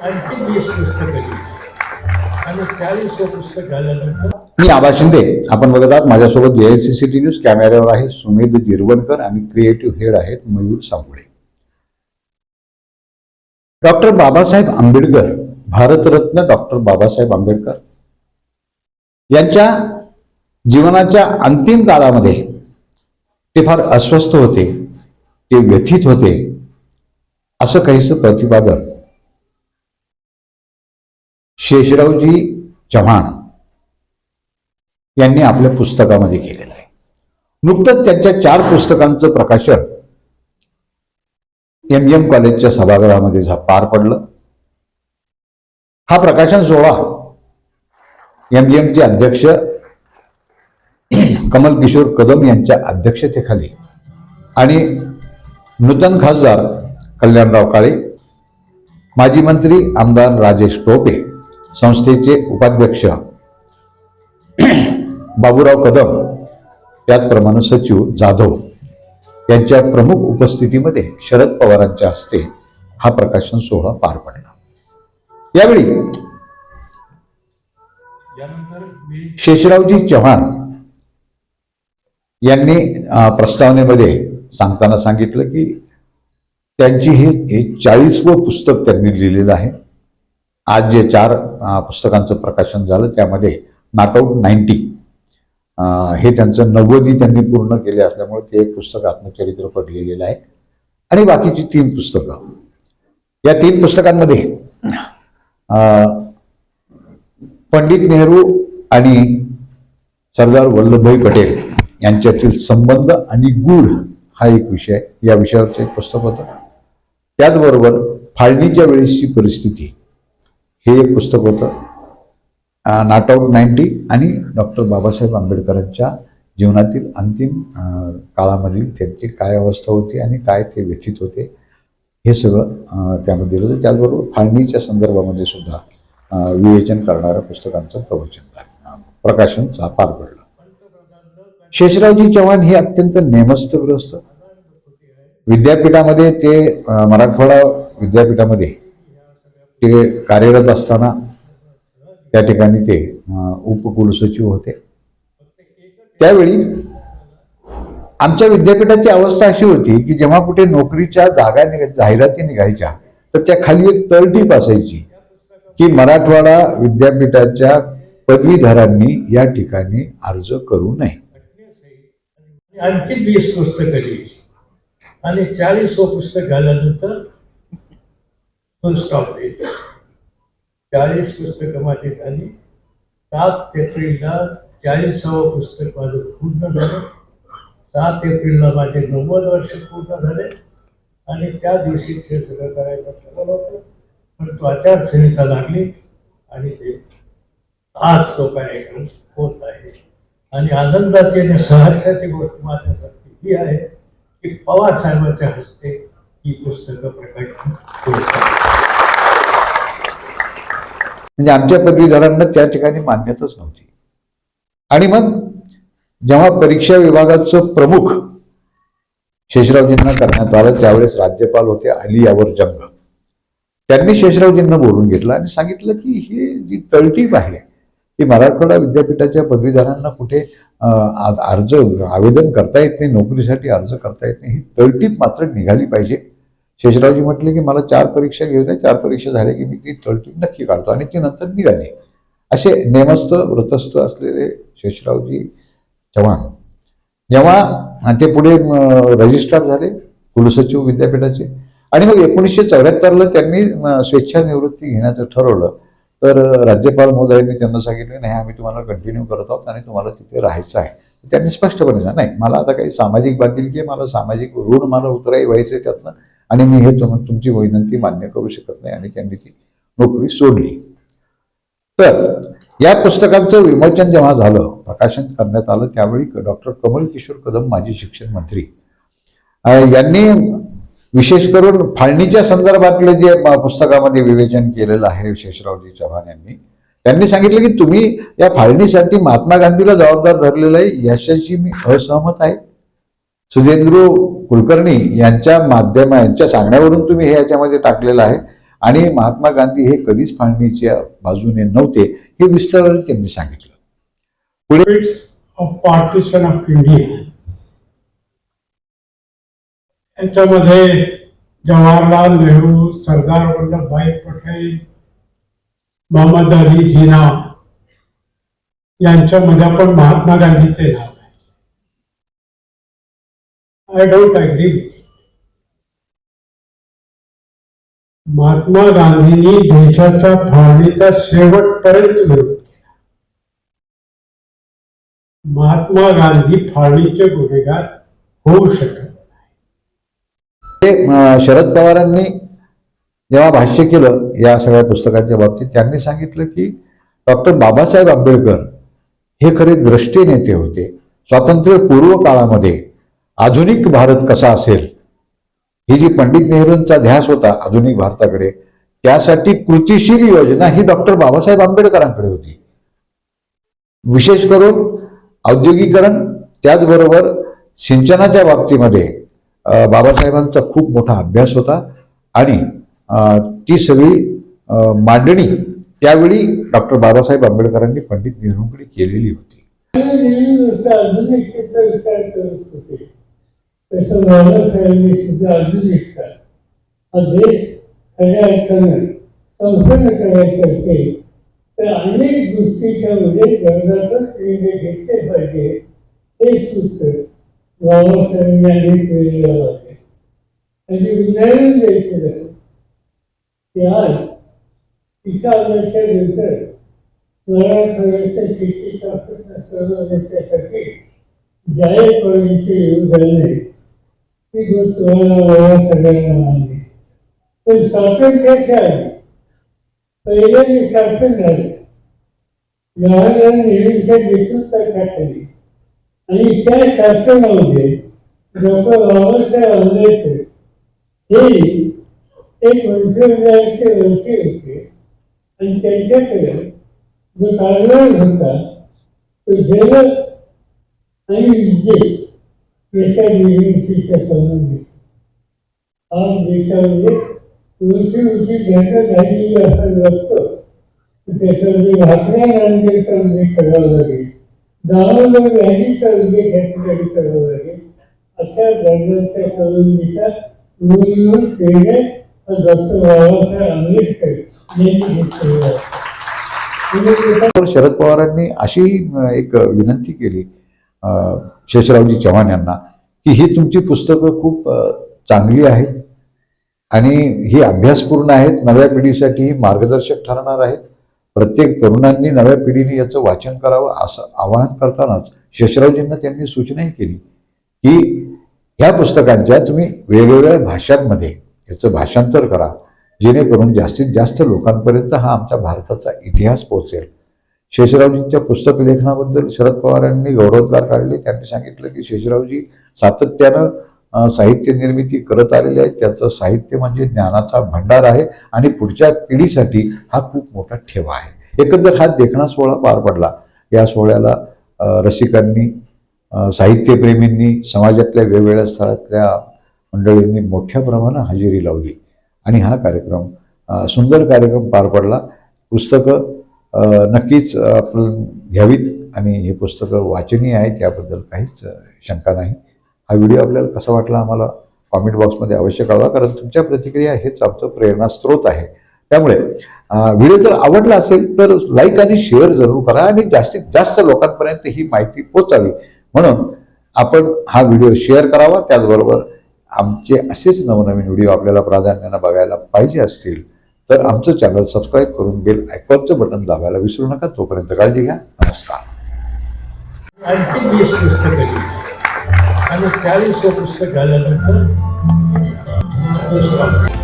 आणखी वीस पुस्तकं लिहिली आणि चाळीस पुस्तक झाल्यानंतर मी आबा शिंदे. आपण बघत आहात माझ्यासोबत जेएनसीसीटी न्यूज कॅमेऱ्यावर आहे सुमेध जिरवणकर आणि क्रिएटिव्ह हेड आहेत मयूर सावळे डॉक्टर बाबासाहेब आंबेडकर भारतरत्न डॉक्टर बाबासाहेब आंबेडकर यांच्या जीवनाच्या अंतिम काळामध्ये ते फार अस्वस्थ होते ते व्यथित होते असं काहीसं प्रतिपादन शेषरावजी चव्हाण यांनी आपल्या पुस्तकामध्ये केलेलं आहे. नुकतंच त्यांच्या चार पुस्तकांचं प्रकाशन एम एम कॉलेजच्या सभागृहामध्ये झा- पार पडलं. हा प्रकाशन सोहळा एम चे अध्यक्ष कमल किशोर कदम यांच्या अध्यक्षतेखाली आणि नूतन खासदार कल्याणराव काळे माजी मंत्री आमदार राजेश टोपे संस्थेचे उपाध्यक्ष बाबूराव कदम त्याचप्रमाणे सचिव जाधव यांच्या प्रमुख उपस्थितीमध्ये शरद पवारांच्या हस्ते हा प्रकाशन सोहळा पार पडला. यावेळी शेषरावजी चव्हाण यांनी प्रस्तावनेमध्ये सांगताना सांगितलं की त्यांची हे चाळीसवं पुस्तक त्यांनी लिहिलेलं आहे. आज जे चार पुस्तकांचं प्रकाशन झालं त्यामध्ये नॉट नाईन्टी हे त्यांचं नव्वदी त्यांनी पूर्ण केले असल्यामुळे ते एक पुस्तक आत्मचरित्रपट लिहिलेलं आहे. आणि बाकीची तीन पुस्तकं. या तीन पुस्तकांमध्ये पंडित नेहरू आणि सरदार वल्लभभाई पटेल यांच्यातील संबंध आणि गूढ हा एक विषय या विषयावरचं एक पुस्तक होतं. त्याचबरोबर फाळणीच्या वेळेसची परिस्थिती. हे एक पुस्तक होतं. नॉट आउट नाईन्टी आणि डॉक्टर बाबासाहेब आंबेडकरांच्या जीवनातील अंतिम काळामधील त्यांची काय अवस्था होती आणि काय ते व्यथित होते हे सगळं त्यामध्ये दिलं होतं. त्याचबरोबर फाळणीच्या संदर्भामध्ये सुद्धा विवेचन करणाऱ्या पुस्तकांचं प्रवचन प्रकाशनचा प्रकाशन पार पडलं. शेषरावजी चव्हाण हे अत्यंत नेमस्तग्रस्त विद्यापीठामध्ये ते मराठवाडा विद्यापीठामध्ये ते कार्यरत असताना त्या ठिकाणी ते उपकुलसचिव होते. त्यावेळी आमच्या विद्यापीठाची अवस्था अशी होती की जेव्हा कुठे नोकरीच्या जागा निघा जाहिराती निघायच्या तर त्या खाली एक तळटीप असायची की मराठवाडा विद्यापीठाच्या पदवीधरांनी या ठिकाणी अर्ज करू नये. आणखी वीस पुस्तकं लिहिली. आणि चाळीस पुस्तक झाल्यानंतर फुल स्टॉप चाळीस पुस्तकं माझी झाली सात एप्रिलला चाळीसावं पुस्तक माझं पूर्ण झालं. सात एप्रिलला माझे नव्वद वर्ष पूर्ण झाले. आणि त्या दिवशीच हे सगळं करायचं ठरवलं होतं. पण तो आचारसंहिता लागली आणि ते आज तो कार्यक्रम होत आहे. आणि आनंदाची आणि सहर्षाची गोष्ट माझ्यासाठी ही आहे की पवार साहेबांच्या हस्ते ही पुस्तकं प्रकाशित म्हणजे आमच्या पदवीधरांना त्या ठिकाणी मान्यताच नव्हती. आणि मग जेव्हा परीक्षा विभागाचं प्रमुख शेषरावजींना करण्यात आलं त्यावेळेस राज्यपाल होते अली यावर जंग. त्यांनी शेषरावजींना बोलून घेतलं आणि सांगितलं की ही जी तळटीप आहे की मराठवाडा विद्यापीठाच्या पदवीधरांना कुठे अर्ज आवेदन करता येत नाही नोकरीसाठी अर्ज करता येत नाही ही तळटीप मात्र निघाली पाहिजे. शेषरावजी म्हटले की मला चार परीक्षा घेऊ द्या चार परीक्षा झाल्या की मी ती तळटीप नक्की काढतो आणि ती नंतर निघाली. असे नेमस्थ व्रतस्थ असलेले शेषरावजी चव्हाण जेव्हा ते पुढे रजिस्ट्रार झाले कुलसचिव विद्यापीठाचे आणि मग एकोणीसशे चौऱ्याहत्तरला त्यांनी स्वेच्छानिवृत्ती घेण्याचं ठरवलं. तर राज्यपाल महोदयांनी त्यांना सांगितलं नाही आम्ही तुम्हाला कंटिन्यू करत आहोत आणि तुम्हाला तिथे राहायचं आहे. त्यांनी स्पष्टपणे सांग नाही मला आता काही सामाजिक बांधिलकी आहे मला सामाजिक ऋण मला उतराई व्हायचं आहे त्यातनं आणि मी हे तुम तुमची विनंती मान्य करू शकत नाही. आणि त्यांनी ती नोकरी सोडली. तर या पुस्तकांचं विमोचन जेव्हा झालं प्रकाशन करण्यात आलं त्यावेळी डॉक्टर कमल किशोर कदम माजी शिक्षण मंत्री. यांनी विशेष करून फाळणीच्या संदर्भातले जे पुस्तकामध्ये विवेचन केलेलं आहे शेषरावजी चव्हाण यांनी त्यांनी सांगितलं की तुम्ही या फाळणीसाठी महात्मा गांधीला जबाबदार धरलेलं आहे याच्याशी मी असहमत आहे सुधेंद्र कुलकर्णी यांच्या माध्यम यांच्या सांगण्यावरून तुम्ही हे याच्यामध्ये टाकलेलं आहे आणि महात्मा गांधी हे कधीच फाळणीच्या बाजूने नव्हते हे विस्ताराने त्यांनी सांगितलं It's ऑफ partition. याच्यामध्ये जवाहरलाल नेहरू सरदार वल्लभभाई पटेल मोहम्मद अली जिना यांच्यामध्ये पण महात्मा गांधीचे नाव आहे. I don't agree with Mahatma गांधींनी देशाच्या फाळणीचा शेवटपर्यंत विरोध केला. महात्मा गांधी फाळणीचे गुन्हेगार होऊ शकत ते शरद पवारांनी जेव्हा भाष्य केलं या सगळ्या पुस्तकांच्या बाबतीत त्यांनी सांगितलं की डॉक्टर बाबासाहेब आंबेडकर हे खरे द्रष्टे नेते होते. स्वातंत्र्यपूर्व काळामध्ये आधुनिक भारत कसा असेल ही जी पंडित नेहरूंचा ध्यास होता आधुनिक भारताकडे त्यासाठी कृतीशील योजना ही डॉक्टर बाबासाहेब आंबेडकरांकडे होती. विशेष करून औद्योगिकरण त्याचबरोबर सिंचनाच्या बाबतीमध्ये बाबासाहेबांचा खूप मोठा अभ्यास होता. आणि ती सगळी मांडणी त्यावेळी डॉक्टर बाबासाहेब आंबेडकरांनी पंडित नेहरूंकडे केलेली होती. संपन्न करायचा असेल तर अनेक गोष्टीच्या मध्ये गरजाचंच निर्णय घेतले पाहिजे हे सुचत बाबासाहेबांनी अनेक वेळी लावले आणि उदाहरण द्यायचं झालं की आज तिच्या नंतर मराठवाड्याच्या शेतीचा प्रश्न सोडवण्यासाठी गोष्ट मला सगळ्यांना मानली पण स्वातंत्र्याच्या आधी पहिल्या जे शासन झाले. जवाहरलाल नेहरूंच्या नेतृत्वाच्या खाली आणि त्या शासनामध्ये डॉक्टर बाबासाहेब आंबेडकर हे एक वंशविधानाचे वंशी होते. आणि त्यांच्याकडे जो कारभार होता तो जल आणि विजेत याच्या निर्मितीच्या संबंधित आज देशामध्ये उंची उंची घटक झालेली आपण बघतो त्याच्यामध्ये महात्मा गांधीचा उल्लेख करावा लागेल. दामोदर गांधीचा उल्लेख या ठिकाणी करावा लागेल अशा गरजांच्या संबंधीचा मूलभूत निर्णय हा डॉक्टर बाबासाहेब आंबेडकर यांनी घेतलेला आहे तर शरद पवारांनी अशी एक विनंती केली शेषरावजी चव्हाण यांना की ही तुमची पुस्तकं खूप चांगली आहेत आणि ही अभ्यासपूर्ण आहेत नव्या पिढीसाठी मार्गदर्शक ठरणार आहेत. प्रत्येक तरुणांनी नव्या पिढीने याचं वाचन करावं असं आवाहन करतानाच शेषरावजींना त्यांनी सूचनाही केली की ह्या पुस्तकांच्या तुम्ही वेगवेगळ्या भाषांमध्ये याचं भाषांतर करा जेणेकरून जास्तीत जास्त लोकांपर्यंत हा आमच्या भारताचा इतिहास पोहोचेल. शेषरावजींच्या पुस्तक लेखनाबद्दल शरद पवारांनी गौरवोद्गार काढले. त्यांनी सांगितलं की शेषरावजी सातत्यानं साहित्य निर्मिती करत आलेले आहेत. त्यांचं साहित्य म्हणजे ज्ञानाचा भंडार आहे आणि पुढच्या पिढीसाठी हा खूप मोठा ठेवा आहे. एकंदर हा देखणा सोहळा पार पडला. या सोहळ्याला रसिकांनी साहित्यप्रेमींनी समाजातल्या वेगवेगळ्या स्थळातल्या मंडळींनी मोठ्या प्रमाणात हजेरी लावली आणि हा कार्यक्रम सुंदर कार्यक्रम पार पडला. पुस्तकं नक्कीच आपण घ्यावीत आणि हे पुस्तकं वाचनीय आहेत याबद्दल काहीच शंका नाही. हा व्हिडिओ आपल्याला कसा वाटला आम्हाला कॉमेंट बॉक्समध्ये अवश्य कळवा कारण तुमच्या प्रतिक्रिया हेच आमचं प्रेरणास्त्रोत आहे. त्यामुळे व्हिडिओ जर आवडला असेल तर लाईक आणि शेअर जरूर करा आणि जास्तीत जास्त लोकांपर्यंत ही माहिती पोचावी म्हणून आपण हा व्हिडिओ शेअर करावा. त्याचबरोबर आमचे असेच नवनवीन व्हिडिओ आपल्याला प्राधान्यानं बघायला पाहिजे असतील तर आमचं चॅनल सबस्क्राईब करून बेल आयकॉनचं बटन दाबायला विसरू नका. तोपर्यंत काळजी घ्या. नमस्कार. आणि चाळीस पुस्तक झाल्यानंतर पुस्तक